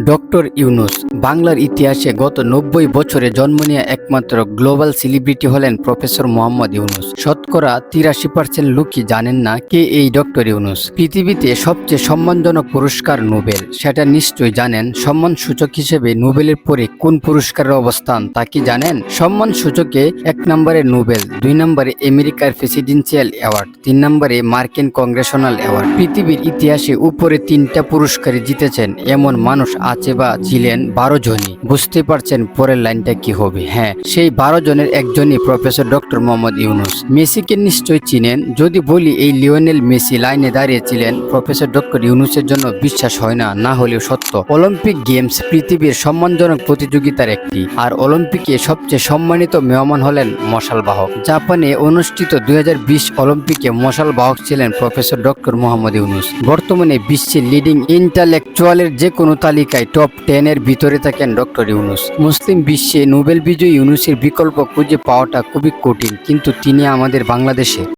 Doctor Yunus. বাংলার ইতিহাসে গত নব্বই বছরে জন্ম নেওয়া একমাত্র গ্লোবাল সেলিব্রিটি হলেন প্রফেসর মোহাম্মদ ইউনুস। শতকরা তিরাশি পার্সেন্ট লোকই জানেন না কে এই ডক্টর ইউনুস। পৃথিবীতে সবচেয়ে সম্মানজনক পুরস্কার নোবেল, সেটা নিশ্চয়ই জানেন। সম্মান সূচক হিসেবে নোবেলের পরে কোন পুরস্কারের অবস্থান, তা কি জানেন? সম্মান সূচকে এক নম্বরে নোবেল, দুই নম্বরে আমেরিকার প্রেসিডেন্সিয়াল অ্যাওয়ার্ড, তিন নম্বরে মার্কিন কংগ্রেশনাল অ্যাওয়ার্ড। পৃথিবীর ইতিহাসে উপরে তিনটা পুরস্কারই জিতেছেন, এমন মানুষ আছে বা ছিলেন বারো জনই। বুঝতে পারছেন পরের লাইনটা কি হবে। হ্যাঁ সেই বারো জনের একজনই প্রফেসর ডক্টর মোহাম্মদ ইউনুস। মেসিকে নিশ্চয় চিনেন। যদি বলি এই লিওনেল মেসি লাইনে দাঁড়িয়েছিলেন, প্রফেসর ডক্টর ইউনুসের জন্য বিশ্বাস হয় না না হলেও সত্য। অলিম্পিক গেমস পৃথিবীর সম্মানজনক প্রতিযোগিতার একটি। আর অলিম্পিকে সবচেয়ে সম্মানিত মেহমান হলেন মশাল বাহক। জাপানে অনুষ্ঠিত দুই হাজার বিশ অলিম্পিকে মশাল বাহক ছিলেন প্রফেসর ডক্টর মোহাম্মদ ইউনুস। বর্তমানে বিশ্বের লিডিং ইন্টালেকচুয়ালের যে কোনো তালিকায় টপ টেন এর ভিতরে থাকেন ডক্টর ইউনুস। মুসলিম বিশ্বে নোবেল বিজয়ী ইউনুসের বিকল্প খুঁজে পাওয়াটা খুবই কঠিন, কিন্তু তিনি আমাদের বাংলাদেশে